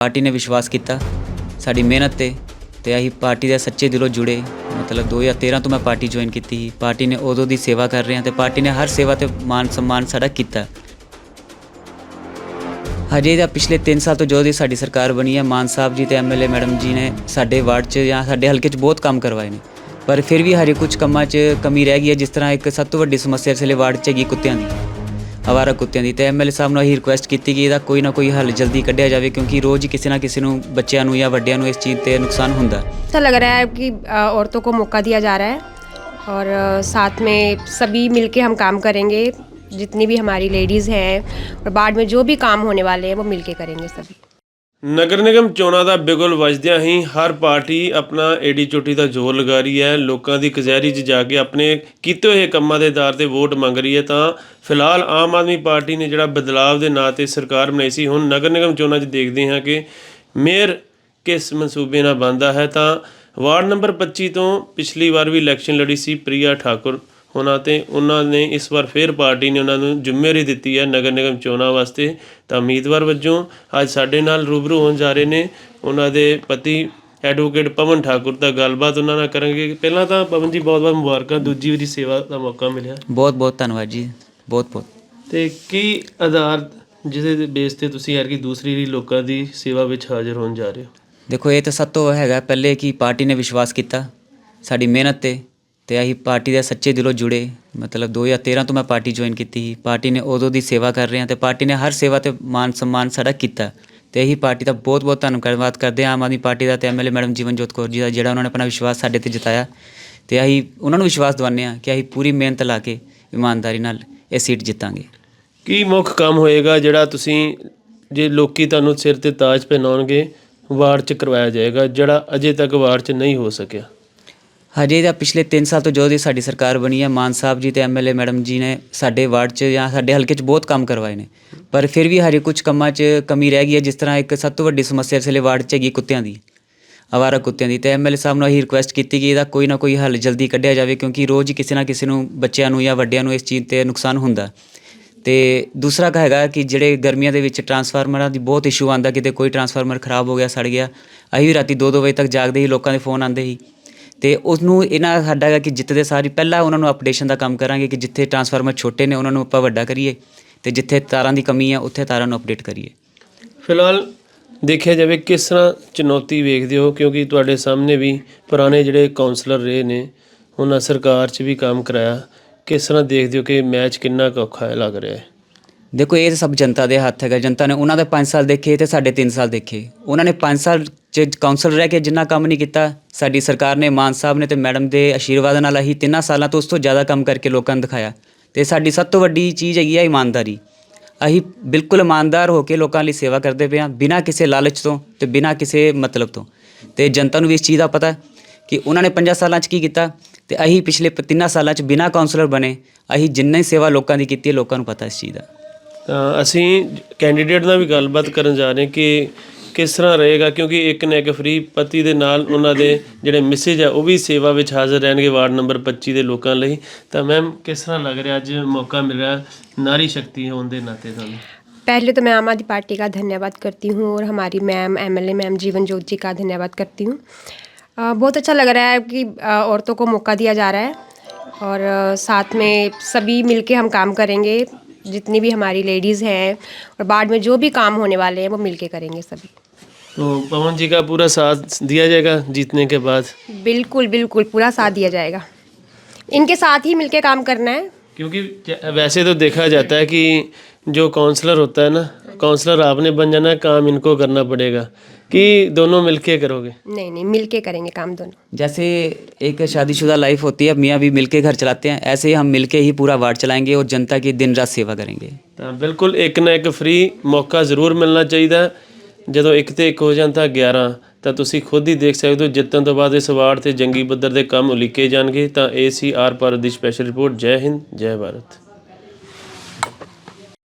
Party ਨੇ ਵਿਸ਼ਵਾਸ ਕੀਤਾ ਸਾਡੀ ਮਿਹਨਤ ਤੇ ਤੇ ਅਸੀਂ ਪਾਰਟੀ ਦੇ ਸੱਚੇ ਦਿਲੋਂ ਜੁੜੇ। ਮਤਲਬ 2013 ਤੋਂ ਮੈਂ ਪਾਰਟੀ ਜੁਆਇਨ ਕੀਤੀ। ਸੀ ਪਾਰਟੀ ਨੇ ਉਦੋਂ ਦੀ ਸੇਵਾ ਕਰ ਰਹੇ ਹਾਂ ਤੇ ਪਾਰਟੀ ਨੇ ਹਰ ਸੇਵਾ ਤੇ ਮਾਨ ਸਨਮਾਨ ਸਾਡਾ ਕੀਤਾ। ਹਜੇ ਦਾ ਪਿਛਲੇ 3 ਸਾਲ ਤੋਂ ਜਦੋਂ ਦੀ ਸਾਡੀ ਸਰਕਾਰ ਬਣੀ ਹੈ, ਮਾਨ ਸਾਹਿਬ ਜੀ ਤੇ ਐਮਐਲਏ ਮੈਡਮ ਜੀ ਨੇ ਸਾਡੇ ਵਾਰਡ 'ਚ ਜਾਂ ਸਾਡੇ ਹਲਕੇ 'ਚ ਬਹੁਤ ਕੰਮ ਕਰਵਾਏ ਨੇ। ਪਰ ਫਿਰ ਵੀ ਹਜੇ ਕੁਝ ਕੰਮਾਂ 'ਚ ਕਮੀ ਰਹਿ ਗਈ ਹੈ, ਜਿਸ ਤਰ੍ਹਾਂ ਇੱਕ ਸਭ ਤੋਂ ਵੱਡੀ ਸਮੱਸਿਆ ਇਸ ਵੇਲੇ ਵਾਰਡ 'ਚ ਹੈਗੀ ਕੁੱਤਿਆਂ ਦੀ। ਅਵਾਰਾ ਕੁੱਤਿਆਂ ਦੀ ਤੇ ਐਮਐਲਏ ਸਾਹਿਬ ਨੂੰ ਇਹੀ ਰਿਕੁਐਸਟ ਕੀਤੀ ਕਿ ਇਹਦਾ ਕੋਈ ਨਾ ਕੋਈ ਹੱਲ ਜਲਦੀ ਕੱਢਿਆ ਜਾਵੇ ਕਿਉਂਕਿ ਰੋਜ਼ ਹੀ ਕਿਸੇ ਨਾ ਕਿਸੇ ਨੂੰ ਬੱਚਿਆਂ ਨੂੰ ਜਾਂ ਵੱਡਿਆਂ ਨੂੰ ਇਸ ਚੀਜ਼ ਤੇ ਨੁਕਸਾਨ ਹੁੰਦਾ अच्छा लग रहा है कि अ, औरतों को मौका दिया जा रहा है और अ, साथ में सभी मिलके हम काम करेंगे जितनी भी हमारी लेडीज़ हैं और बाढ़ में जो भी काम होने वाले हैं वो मिलके करेंगे सभी ਨਗਰ ਨਿਗਮ ਚੋਣਾਂ ਦਾ ਬਿਗੁਲ ਵੱਜਦਿਆਂ ਹੀ ਹਰ ਪਾਰਟੀ ਆਪਣਾ ਏਡੀ ਚੋਟੀ ਦਾ ਜ਼ੋਰ ਲਗਾ ਰਹੀ ਹੈ। ਲੋਕਾਂ ਦੀ ਕਚਹਿਰੀ 'ਚ ਜਾ ਕੇ ਆਪਣੇ ਕੀਤੇ ਹੋਏ ਕੰਮਾਂ ਦੇ ਆਧਾਰ ਤੇ ਵੋਟ ਮੰਗ ਰਹੀ ਹੈ। ਤਾਂ ਫਿਲਹਾਲ ਆਮ ਆਦਮੀ ਪਾਰਟੀ ਨੇ ਜਿਹੜਾ ਬਦਲਾਵ ਦੇ ਨਾਂ ਤੇ ਸਰਕਾਰ ਬਣਾਈ ਸੀ, ਹੁਣ ਨਗਰ ਨਿਗਮ ਚੋਣਾਂ 'ਚ ਦੇਖਦੇ ਹਾਂ ਕਿ ਮੇਅਰ ਕਿਸ ਮਨਸੂਬੇ ਨਾਲ ਬੰਦਾ ਹੈ। ਤਾਂ ਵਾਰਡ ਨੰਬਰ 25 ਤੋਂ ਪਿਛਲੀ ਵਾਰ ਵੀ ਇਲੈਕਸ਼ਨ ਲੜੀ ਸੀ ਪ੍ਰਿਆ ਠਾਕੁਰ। ਉਹਨਾਂ ਤੇ ਉਹਨਾਂ ਨੇ ਇਸ ਵਾਰ ਫੇਰ ਪਾਰਟੀ ਨੇ ਉਹਨਾਂ ਨੂੰ ਜ਼ਿੰਮੇਵਾਰੀ ਦਿੱਤੀ ਹੈ ਨਗਰ ਨਿਗਮ ਚੋਣਾਂ ਵਾਸਤੇ। ਤਾਂ ਉਮੀਦਵਾਰ ਵਜੋਂ ਅੱਜ ਸਾਡੇ ਨਾਲ ਰੂਬਰੂ ਹੋਣ ਜਾ ਰਹੇ ਨੇ। ਉਹਨਾਂ ਦੇ ਪਤੀ ਐਡਵੋਕੇਟ ਪਵਨ ਠਾਕੁਰ ਦਾ ਗੱਲਬਾਤ ਉਹਨਾਂ ਨਾਲ ਕਰਾਂਗੇ। ਪਹਿਲਾਂ ਤਾਂ ਪਵਨ ਜੀ ਬਹੁਤ ਬਹੁਤ ਮੁਬਾਰਕਾਂ। ਦੂਜੀ ਵਾਰੀ ਸੇਵਾ ਦਾ ਮੌਕਾ ਮਿਲਿਆ। ਬਹੁਤ ਬਹੁਤ ਧੰਨਵਾਦ ਜੀ। ਬਹੁਤ ਬਹੁਤ। ਤੇ ਕੀ ਆਧਾਰ ਜਿਹਦੇ ਦੇ ਬੇਸ ਤੇ ਤੁਸੀਂ ਯਾਰ ਕਿ ਦੂਸਰੀ ਵਾਰੀ ਲੋਕਾਂ ਦੀ ਸੇਵਾ ਵਿੱਚ ਹਾਜ਼ਰ ਹੋਣ ਜਾ ਰਹੇ ਹੋ? ਦੇਖੋ ਇਹ ਤਾਂ ਸਭ ਤੋਂ ਹੈਗਾ ਪਹਿਲੇ ਕਿ ਪਾਰਟੀ ਨੇ ਵਿਸ਼ਵਾਸ ਕੀਤਾ। ਸਾਡੀ ਮਿਹਨਤ ਤੇ ਅਤੇ ਅਸੀਂ ਪਾਰਟੀ ਦੇ ਸੱਚੇ ਦਿਲੋਂ ਜੁੜੇ। ਮਤਲਬ 2013 ਤੋਂ ਮੈਂ ਪਾਰਟੀ ਜੁਆਇਨ ਕੀਤੀ। ਸੀ ਪਾਰਟੀ ਨੇ ਉਦੋਂ ਦੀ ਸੇਵਾ ਕਰ ਰਹੇ ਹਾਂ ਤੇ ਪਾਰਟੀ ਨੇ ਹਰ ਸੇਵਾ ਤੇ ਮਾਨ ਸਨਮਾਨ ਸਾਡਾ ਕੀਤਾ। ਅਤੇ ਅਸੀਂ ਪਾਰਟੀ ਦਾ ਬਹੁਤ ਬਹੁਤ ਧੰਨਵਾਦ ਕਰਦੇ ਹਾਂ ਆਮ ਆਦਮੀ ਪਾਰਟੀ ਦਾ ਤੇ ਏ ਮੈਡਮ ਜੀਵਨਜੋਤ ਕੌਰ ਜੀ ਦਾ, ਜਿਹੜਾ ਉਹਨਾਂ ਨੇ ਆਪਣਾ ਵਿਸ਼ਵਾਸ ਸਾਡੇ ਤੇ ਜਤਾਇਆ। ਅਤੇ ਅਸੀਂ ਉਹਨਾਂ ਨੂੰ ਵਿਸ਼ਵਾਸ ਦਿਵਾਉਂਦੇ ਹਾਂ ਕਿ ਅਸੀਂ ਪੂਰੀ ਮਿਹਨਤ ਲਾ ਕੇ ਇਮਾਨਦਾਰੀ ਨਾਲ ਇਹ ਸੀਟ ਜਿੱਤਾਂਗੇ। ਕੀ ਮੁੱਖ ਕੰਮ ਹੋਏਗਾ ਜਿਹੜਾ ਤੁਸੀਂ, ਜੇ ਲੋਕੀ ਤੁਹਾਨੂੰ ਸਿਰ ਤੇ ਤਾਜ ਪਹਿਨਾਉਣਗੇ, ਵਾਰਡ 'ਚ ਕਰਵਾਇਆ ਜਾਏਗਾ, ਜਿਹੜਾ ਅਜੇ ਤੱਕ ਵਾਰਡ 'ਚ ਨਹੀਂ ਹੋ ਸਕਿਆ? ਹਜੇ ਤਾਂ ਪਿਛਲੇ 3 ਸਾਲ ਤੋਂ ਜਦੋਂ ਦੀ ਸਾਡੀ ਸਰਕਾਰ ਬਣੀ ਹੈ, ਮਾਨ ਸਾਹਿਬ ਜੀ ਤੇ ਐਮਐਲਏ ਮੈਡਮ ਜੀ ਨੇ ਸਾਡੇ ਵਾਰਡ 'ਚ ਜਾਂ ਸਾਡੇ ਹਲਕੇ 'ਚ ਬਹੁਤ ਕੰਮ ਕਰਵਾਏ ਨੇ। ਪਰ ਫਿਰ ਵੀ ਹਜੇ ਕੁਝ ਕੰਮਾਂ 'ਚ ਕਮੀ ਰਹਿ ਗਈ ਹੈ, ਜਿਸ ਤਰ੍ਹਾਂ ਇੱਕ ਸਭ ਤੋਂ ਵੱਡੀ ਸਮੱਸਿਆ ਇਸ ਵੇਲੇ ਵਾਰਡ 'ਚ ਹੈਗੀ ਕੁੱਤਿਆਂ ਦੀ ਅਵਾਰਾ ਕੁੱਤਿਆਂ ਦੀ। ਤੇ ਐਮਐਲਏ ਸਾਹਿਬ ਨੂੰ ਅਸੀਂ ਰਿਕੁਐਸਟ ਕੀਤੀ ਕਿ ਇਹਦਾ ਕੋਈ ਨਾ ਕੋਈ ਹੱਲ ਜਲਦੀ ਕੱਢਿਆ ਜਾਵੇ, ਕਿਉਂਕਿ ਰੋਜ਼ ਹੀ ਕਿਸੇ ਨਾ ਕਿਸੇ ਨੂੰ ਬੱਚਿਆਂ ਨੂੰ ਜਾਂ ਵੱਡਿਆਂ ਨੂੰ ਇਸ ਚੀਜ਼ ਤੇ ਨੁਕਸਾਨ ਹੁੰਦਾ। ਤੇ ਦੂਸਰਾ ਕਾ ਹੈਗਾ ਕਿ ਜਿਹੜੇ ਗਰਮੀਆਂ ਦੇ ਵਿੱਚ ਟਰਾਂਸਫਾਰਮਰਾਂ ਦੀ ਬਹੁਤ ਇਸ਼ੂ ਆਂਦਾ ਕਿਤੇ ਕੋਈ ਟਰਾਂਸਫਾਰਮਰ ਖਰਾਬ ਹੋ ਗਿਆ, ਸੜ ਗਿਆ, ਅਸੀਂ ਵੀ ਰਾਤੀ 2-2 ਵਜੇ ਤੱਕ ਜਾਗਦੇ ਸੀ, ਲੋਕਾਂ ਦੇ ਫੋਨ ਆਉਂਦੇ ਸੀ। ਤੇ ਉਸ ਨੂੰ ਇਹਨਾਂ ਸਾਡਾ ਹੈਗਾ ਕਿ ਜਿੱਤਦੇ ਸਾਰੀ ਪਹਿਲਾਂ ਉਹਨਾਂ ਨੂੰ ਅਪਡੇਸ਼ਨ ਦਾ ਕੰਮ ਕਰਾਂਗੇ ਕਿ ਜਿੱਥੇ ਟਰਾਂਸਫਾਰਮਰ ਛੋਟੇ ਨੇ ਉਹਨਾਂ ਨੂੰ ਆਪਾਂ ਵੱਡਾ ਕਰੀਏ ਤੇ ਜਿੱਥੇ ਤਾਰਾਂ ਦੀ ਕਮੀ ਹੈ ਉੱਥੇ ਤਾਰਾਂ ਨੂੰ ਅਪਡੇਟ ਕਰੀਏ। ਫਿਲਹਾਲ ਦੇਖਿਆ ਜਾਵੇ ਕਿਸ ਤਰ੍ਹਾਂ ਚੁਣੌਤੀ ਵੇਖਦੇ ਹੋ, ਕਿਉਂਕਿ ਤੁਹਾਡੇ ਸਾਹਮਣੇ ਵੀ ਪੁਰਾਣੇ ਜਿਹੜੇ ਕਾਉਂਸਲਰ ਰਹੇ ਨੇ, ਉਹਨਾਂ ਸਰਕਾਰ 'ਚ ਵੀ ਕੰਮ ਕਰਾਇਆ। ਕਿਸ ਤਰ੍ਹਾਂ ਦੇਖਦੇ ਹੋ ਕਿ ਮੈਚ ਕਿੰਨਾ ਕੁ ਔਖਾ ਹੈ ਲੱਗ ਰਿਹਾ ਹੈ? ਦੇਖੋ, ਇਹ ਤਾਂ ਸਭ ਜਨਤਾ ਦੇ ਹੱਥ ਹੈਗਾ। ਜਨਤਾ ਨੇ ਉਹਨਾਂ ਦੇ 5 ਸਾਲ ਦੇਖੇ ਤੇ ਸਾਡੇ 3 ਸਾਲ ਦੇਖੇ। ਉਹਨਾਂ ਨੇ 5 ਸਾਲ ਚ ਕਾਉਂਸਲ ਰਹਿ ਕੇ ਜਿੰਨਾ ਕੰਮ ਨਹੀਂ ਕੀਤਾ, ਸਾਡੀ ਸਰਕਾਰ ਨੇ, ਮਾਨ ਸਾਹਿਬ ਨੇ ਤੇ ਮੈਡਮ ਦੇ ਆਸ਼ੀਰਵਾਦ ਨਾਲ ਅਸੀਂ ਤਿੰਨਾਂ ਸਾਲਾਂ ਤੋਂ ਉਸ ਤੋਂ ਜ਼ਿਆਦਾ ਕੰਮ ਕਰਕੇ ਲੋਕਾਂ ਨੂੰ ਦਿਖਾਇਆ। ਤੇ ਸਾਡੀ ਸਭ ਤੋਂ ਵੱਡੀ ਚੀਜ਼ ਹੈਗੀ ਹੈ ਇਮਾਨਦਾਰੀ। ਅਸੀਂ ਬਿਲਕੁਲ ਇਮਾਨਦਾਰ ਹੋ ਕੇ ਲੋਕਾਂ ਲਈ ਸੇਵਾ ਕਰਦੇ ਪਏ ਹਾਂ, ਬਿਨਾਂ ਕਿਸੇ ਲਾਲਚ ਤੋਂ ਤੇ ਬਿਨਾਂ ਕਿਸੇ ਮਤਲਬ ਤੋਂ। ਤੇ ਜਨਤਾ ਨੂੰ ਵੀ ਇਸ ਚੀਜ਼ ਦਾ ਪਤਾ ਕਿ ਉਹਨਾਂ ਨੇ 5 ਸਾਲਾਂ 'ਚ ਕੀ ਕੀਤਾ ਤੇ ਅਸੀਂ ਪਿਛਲੇ ਪ- ਤਿੰਨਾਂ ਸਾਲਾਂ 'ਚ ਬਿਨਾਂ ਕਾਉਂਸਲਰ ਬਣੇ, ਅਸੀਂ ਜਿੰਨੀ ਸੇਵਾ ਲੋਕਾਂ ਦੀ ਕੀਤੀ ਹੈ, ਲੋਕਾਂ ਨੂੰ ਪਤਾ ਇਸ ਚੀਜ਼ ਦਾ। ਅਸੀਂ ਕੈਂਡੀਡੇਟ ਨਾਲ ਵੀ ਗੱਲਬਾਤ ਕਰਨ ਜਾ ਰਹੇ ਕਿ ਕਿਸ ਤਰ੍ਹਾਂ ਰਹੇਗਾ ਕਿਉਂਕਿ ਇੱਕ ਨਾ ਇੱਕ ਫ੍ਰੀ ਪਤੀ ਦੇ ਨਾਲ ਉਹਨਾਂ ਦੇ ਜਿਹੜੇ ਮੈਸੇਜ ਹੈ ਉਹ ਵੀ ਸੇਵਾ ਵਿੱਚ ਹਾਜ਼ਰ ਰਹਿਣਗੇ ਵਾਰਡ ਨੰਬਰ 25 ਦੇ ਲੋਕਾਂ ਲਈ ਤਾਂ ਮੈਮ ਕਿਸ ਤਰ੍ਹਾਂ ਲੱਗ ਰਿਹਾ ਅੱਜ ਮੌਕਾ ਮਿਲ ਰਿਹਾ ਨਾਰੀ ਸ਼ਕਤੀ ਹੋਣ ਦੇ ਨਾਤੇ ਤੁਹਾਨੂੰ पहले तो मैं आम आदमी पार्टी का धन्यवाद करती हूँ और हमारी मैम एमएलए मैम जीवन ज्योत जी का धन्यवाद करती हूँ अ, बहुत अच्छा लग रहा है कि अ, औरतों को मौका दिया जा रहा है और अ, साथ में सभी मिलके हम काम करेंगे जितनी भी हमारी लेडीज़ हैं और बाद में जो भी काम होने वाले हैं वो मिलके करेंगे सभी। तो पवन जी का पूरा साथ दिया जाएगा जीतने के बाद? बिल्कुल बिल्कुल पूरा साथ दिया जाएगा। इनके साथ ही मिलके काम करना है। क्योंकि वैसे तो देखा जाता है कि जो काउंसलर होता है ना काउंसलर आपने बन जाना है काम इनको करना पड़ेगा कि दोनों मिलके करोगे नहीं नहीं मिलके करेंगे काम दोनों जैसे एक शादीशुदा लाइफ होती है मियाँ भी मिलके घर चलाते हैं ऐसे ही हम मिलके ही पूरा वार्ड चलाएंगे और जनता की दिन रात सेवा करेंगे ਤਾਂ ਬਿਲਕੁਲ ਇੱਕ ਨਾ ਇੱਕ ਫ੍ਰੀ ਮੌਕਾ ਜ਼ਰੂਰ ਮਿਲਣਾ ਚਾਹੀਦਾ ਹੈ। ਜਦੋਂ ਇੱਕ ਤੇ ਇੱਕ ਹੋ ਜਾਣ ਤਾਂ 11 ਤਾਂ ਤੁਸੀਂ ਖੁਦ ਹੀ ਦੇਖ ਸਕਦੇ ਹੋ ਜਿੱਤਣ ਤੋਂ ਬਾਅਦ ਇਸ ਵਾਰਡ ਤੇ ਜੰਗੀ ਪੱਧਰ ਦੇ ਕੰਮ ਉਲੀਕੇ ਜਾਣਗੇ ਤਾਂ ਇਹ ਸੀ ਆਰ ਭਾਰਤ ਦੀ ਸਪੈਸ਼ਲ ਰਿਪੋਰਟ ਜੈ ਹਿੰਦ ਜੈ ਭਾਰਤ